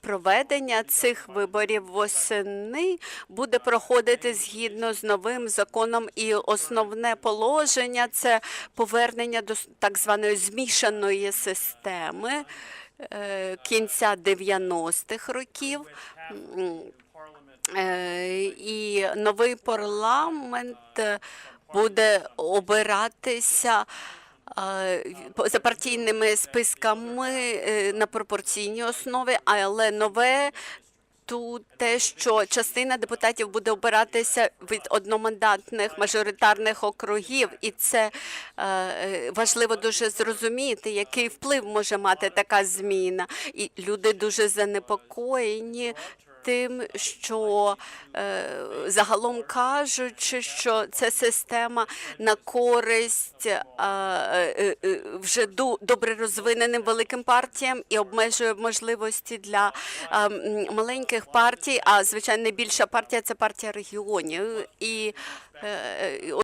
Проведення цих виборів восени буде проходити згідно з новим законом, і основне положення це повернення до так званої змішаної системи е, кінця 90-х років. Е, І новий парламент буде обиратися за партійними списками е, на пропорційній основі, але нове тут те, що частина депутатів буде обиратися від одномандатних мажоритарних округів, і це е, важливо дуже зрозуміти, який вплив може мати така зміна. І люди дуже занепокоєні. Тим, що е, загалом кажучи, що це система на користь е, е, вже добре розвиненим великим партіям і обмежує можливості для маленьких партій. А звичайно, найбільша партія це партія регіонів.